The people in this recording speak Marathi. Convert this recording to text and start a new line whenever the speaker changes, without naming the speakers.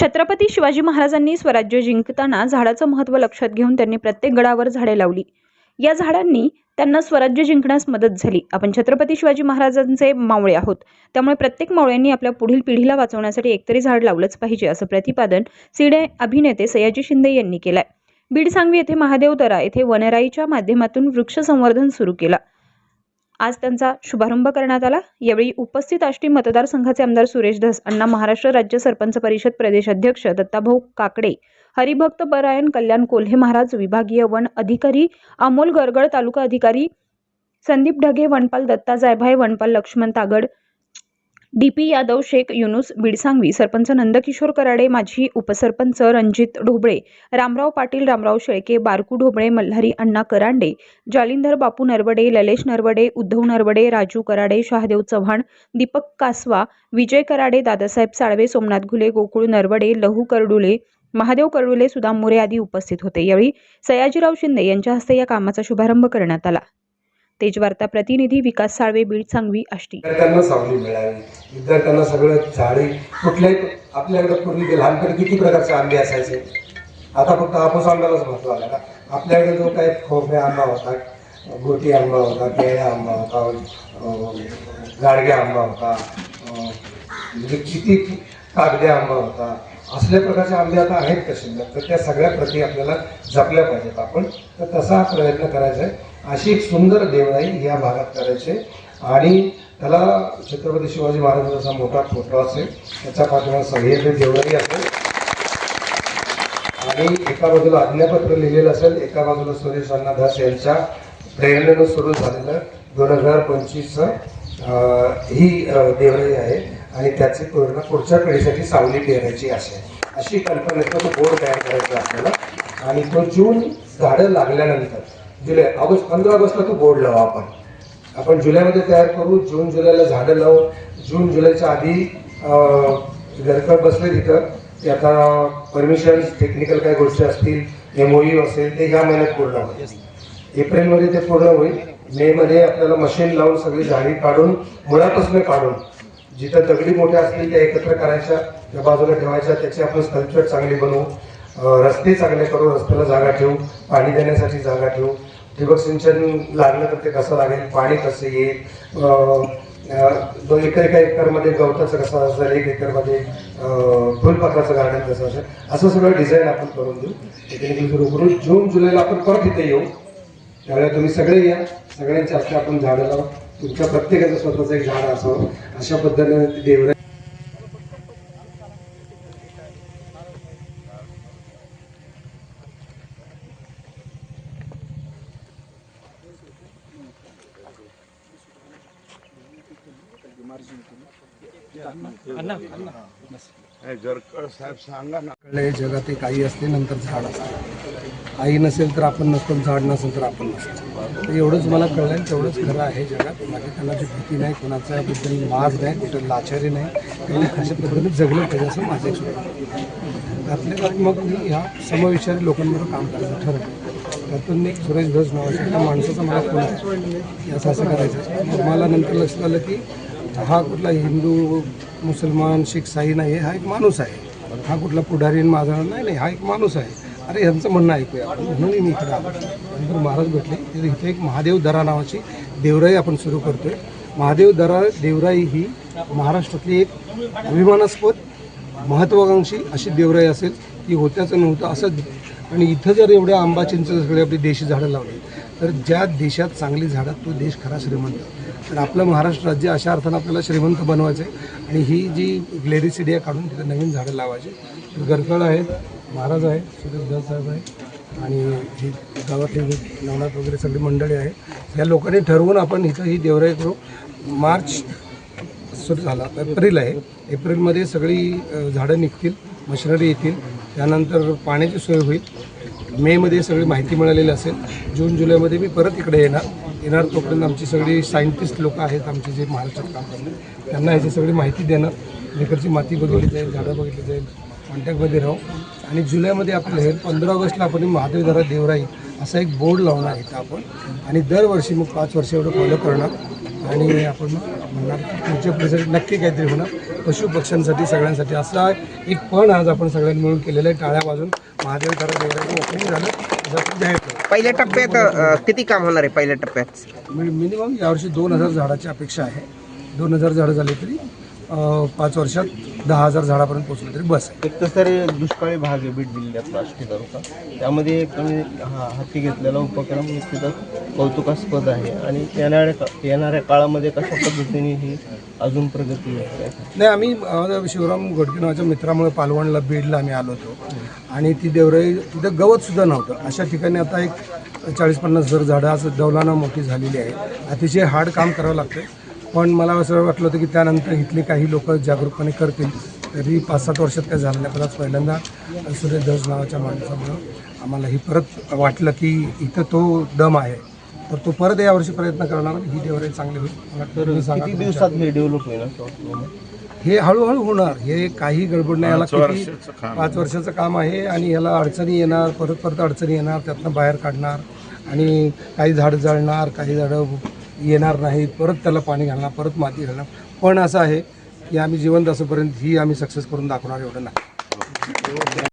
छत्रपती शिवाजी महाराजांनी स्वराज्य जिंकताना झाडाचं महत्त्व लक्षात घेऊन त्यांनी प्रत्येक गडावर झाडे लावली. या झाडांनी त्यांना स्वराज्य जिंकण्यास मदत झाली. आपण छत्रपती शिवाजी महाराजांचे मावळे आहोत. त्यामुळे प्रत्येक मावळ्यांनी आपल्या पुढील पिढीला वाचवण्यासाठी एकतरी झाड लावलंच पाहिजे असं प्रतिपादन सिडे अभिनेते सयाजी शिंदे यांनी केलंय. बीड सांगवी येथे महादेवतरा येथे वनराईच्या माध्यमातून वृक्ष संवर्धन सुरू केलं. आज त्यांचा शुभारंभ करण्यात आला. यावेळी उपस्थित आष्टी मतदारसंघाचे आमदार सुरेश धस अण्णा महाराष्ट्र राज्य सरपंच परिषद प्रदेश अध्यक्ष दत्ताभाऊ काकडे हरिभक्त परायण कल्याण कोल्हे महाराज विभागीय वन अधिकारी अमोल गरगड तालुका अधिकारी संदीप ढगे वनपाल दत्ता जायभाई वनपाल लक्ष्मण तागड डी पी यादव शेख युनुस बिडसांगवी सरपंच नंदकिशोर कराडे माजी उपसरपंच रणजित ढोबळे रामराव पाटील रामराव शेळके बारकू ढोबळे मल्हारी अण्णा करांडे जालिंदर बापू नरवडे ललेश नरवडे उद्धव नरवडे राजू कराडे शहादेव चव्हाण दीपक कासवा विजय कराडे दादासाहेब साळवे सोमनाथ घुले गोकुळ नरवडे लहू करडुले महादेव करडुले सुदाम मोरे आदी उपस्थित होते. यावेळी सयाजीराव शिंदे यांच्या हस्ते या कामाचा शुभारंभ करण्यात आला. तेजवार्ता प्रतिनिधी विकास साळवे बीड सांगवी आष्टी.
विद्यार्थ्यांना सावली मिळावी. विद्यार्थ्यांना सगळं झाडे कुठल्याही आपल्याकडे पूर्वी लहानपणी किती प्रकारचे आंबे असायचे? आता फक्त हापूस आंब्यालाच महत्त्व आलं का आपल्याकडे जो काही खोबरे आंबा होता गोटी आंबा होता केळ्या आंबा होता गाडगे आंबा होता म्हणजे किती कागदे आंबा होता असल्या प्रकारचे आंबे आता आहेत का शिल्लक तर त्या सगळ्या प्रती आपल्याला जपल्या पाहिजेत आपण. तर तसा प्रयत्न करायचा आहे. अशी एक सुंदर देवळाई या भागात करायचे आणि त्याला छत्रपती शिवाजी महाराजांचा मोठा फोटो असेल त्याच्या पाठीमागे सह्याद्री देवळाई असेल. आणि एका बाजूला आज्ञापत्र लिहिलेलं असेल एका बाजूला सुरेश अण्णा दास यांच्या प्रेरणेनं सुरू झालेलं दोन हजार पंचवीसचं ही देवळाई आहे. आणि त्याची पूर्ण पुढच्या पिढीसाठी सावली पेरायची अशी आहे अशी कल्पना तो बोर्ड तयार करायचा आपल्याला. आणि तो जून झाडं लागल्यानंतर जुलै ऑगस्ट पंधरा ऑगस्टला तो बोर्ड लावा आपण. आपण जुलैमध्ये तयार करू जून जुलैला झाडं लावू. जून जुलैच्या आधी घरकर बसले तिथं. ते आता परमिशन टेक्निकल काही गोष्टी असतील एमओयू असेल ते ह्या महिन्यात पूर्ण होईल. एप्रिलमध्ये ते पूर्ण होईल. मेमध्ये आपल्याला मशीन लावून सगळी झाडी काढून मुळापासून काढून जिथं दगडी मोठ्या असतील त्या एकत्र करायच्या त्या बाजूला ठेवायच्या त्याची आपण स्कल्पचर चांगली बनवू. रस्ते चांगले करू रस्त्याला जागा ठेवू पाणी देण्यासाठी जागा ठेवू. ठिबक सिंचन लागलं तर ते कसं लागेल पाणी कसं येईल? दोन एकर एका एकरमध्ये गवताचं कसं असेल एक एकरमध्ये फुलपाखराचं गार्डन कसं असेल असं सगळं डिझाईन आपण करून देऊ. टेक्निकली करू जून जुलैला आपण परत इथे येऊ. त्यावेळेला तुम्ही सगळे या सगळ्यांच्या हस्ते आपण झाडं लावू. तुमच्या प्रत्येकाचं स्वतःचं एक झाड असावं. अशा पद्धतीने ती देवराई
जरकर साहेब सांगा ना.
कळलंय जगात आई असते नंतर झाड असते. आई नसेल तर आपण नसतो झाड नसेल तर आपण नसतो. तर एवढंच मला कळलंय तेवढंच खरं आहे जगात. माझी कोणाची भीती नाही कोणाच्याबद्दल माज नाही कुठं लाचारी नाही त्यांनी कशा पद्धतीने जगलं पाहिजे असं माझं एक त्यातल्या मग मी ह्या समविचारी लोकांबरोबर काम करायचं ठरवलं. त्यातून एक सुरेश धस नावाच्या त्या माणसाचा मला फोन की असं असं करायचं मग मला नंतर लक्षात आलं की हा कुठला हिंदू मुसलमान शीख साई नाही हा एक माणूस आहे. हा कुठला पुढारी आणि माझा नाही नाही हा एक माणूस आहे. अरे यांचं म्हणणं ऐकूया. आपण म्हणून मी इकडे आलो. नंतर महाराज भेटले. तर इथे एक महादेव दरा नावाची देवराई आपण सुरू करतोय. महादेव दरा देवराई ही महाराष्ट्रातली एक अभिमानास्पद महत्वाकांक्षी अशी देवराई असेल. ती होत्याचं नव्हतं असं. आणि इथं जर एवढ्या आंबा चिंच सगळे आपली देशी झाडं लावली तर ज्या देशात चांगली झाडं तो देश खरा श्रीमंत. तर आपलं महाराष्ट्र राज्य अशा अर्थानं आपल्याला श्रीमंत बनवायचं आहे आणि ही जी ग्लेरिसिडिया काढून तिथे नवीन झाडं लावायची. तर गरकळ आहेत. महाराज आहे सुरेश दस साहेब आहे आणि ही गावातली जी नवनाथ वगैरे सगळी मंडळी आहे या लोकांनी ठरवून आपण इथं ही देवराई करू. मार्च सुरू झाला एप्रिल आहे. एप्रिलमध्ये सगळी झाडं निघतील मशिनरी येतील. त्यानंतर पाण्याची सोय होईल. मेमध्ये सगळी माहिती मिळालेली असेल. जून जुलैमध्ये मी परत इकडे येणार. येणार तोपर्यंत आमची सगळी सायंटिस्ट लोक आहेत आमचे जे महाराष्ट्रात काम करतात त्यांना ह्याची सगळी माहिती देणार. इकडची माती बघितली जाईल झाडं बघितली जाईल. कॉन्टॅक्टमध्ये राहू. आणि जुलैमध्ये आपलं हे पंधरा ऑगस्टला आपण महादेवधारा देवराई असा एक बोर्ड लावणार इथं आपण. आणि दरवर्षी मग पाच वर्ष एवढं फॉलो करणार. आणि आपण म्हणणार की पुढच्या पुढे नक्की काहीतरी होणार. पशु पक्ष्यांसाठी सगळ्यांसाठी असा एक पण आज आपण सगळ्यांनी मिळून केलेलं आहे. टाळ्या वाजून महादेव खरं देवराचं ओपनिंग झालं. आपण
पहिल्या टप्प्यात किती काम होणार आहे पहिल्या टप्प्यात?
मी मिनिमम यावर्षी दोन हजार झाडाची अपेक्षा आहे. दोन हजार झाडं झाली तरी पाच वर्षात दहा हजार झाडापर्यंत पोचलं तरी बस. आहे
एक तर दुष्काळी भाग आहे बीड जिल्ह्यातला आष्टी तालुका त्यामध्ये हा हाती घेतलेला उपक्रम निश्चितच कौतुकास्पद आहे. आणि येणाऱ्या का येणाऱ्या काळामध्ये कशा पद्धतीने ही अजून प्रगती होते
नाही आम्ही अं, शिवराम गोडके नावाच्या मित्रामुळे पालवणला बीडला आम्ही आलो होतो. आणि ती देवराई तिथं गवतसुद्धा नव्हतं. अशा ठिकाणी आता एक चाळीस पन्नास हजार झाडं असं दौलानं मोठी झालेली आहे. अतिशय हार्ड काम करावं लागतं पण मला असं वाटलं होतं की त्यानंतर इथले काही लोक जागरूकपणे करतील. तरी पाच सात वर्षात काय झालं नाही. आज पहिल्यांदा सुरेश धस नावाच्या माणसामुळं आम्हाला ही परत वाटलं की इथं तो दम आहे. तर तो परत यावर्षी प्रयत्न करणार ही देवराई चांगली होईल.
किती दिवसात हे डेव्हलप होईल?
हे हळूहळू होणार. हे काही गडबड नाही. याला
पाच
किती
वर्षाचं काम
पाच वर्षाचं काम आहे आणि याला अडचणी येणार. परत परत अडचणी येणार. त्यातनं बाहेर काढणार आणि काही झाडं जळणार काही झाडं येणार नाहीत परत त्याला पाणी घालणार परत माती घालणार. पण असं आहे की आम्ही जिवंत असोपर्यंत ही आम्ही सक्सेस करून दाखवणार एवढं नाही.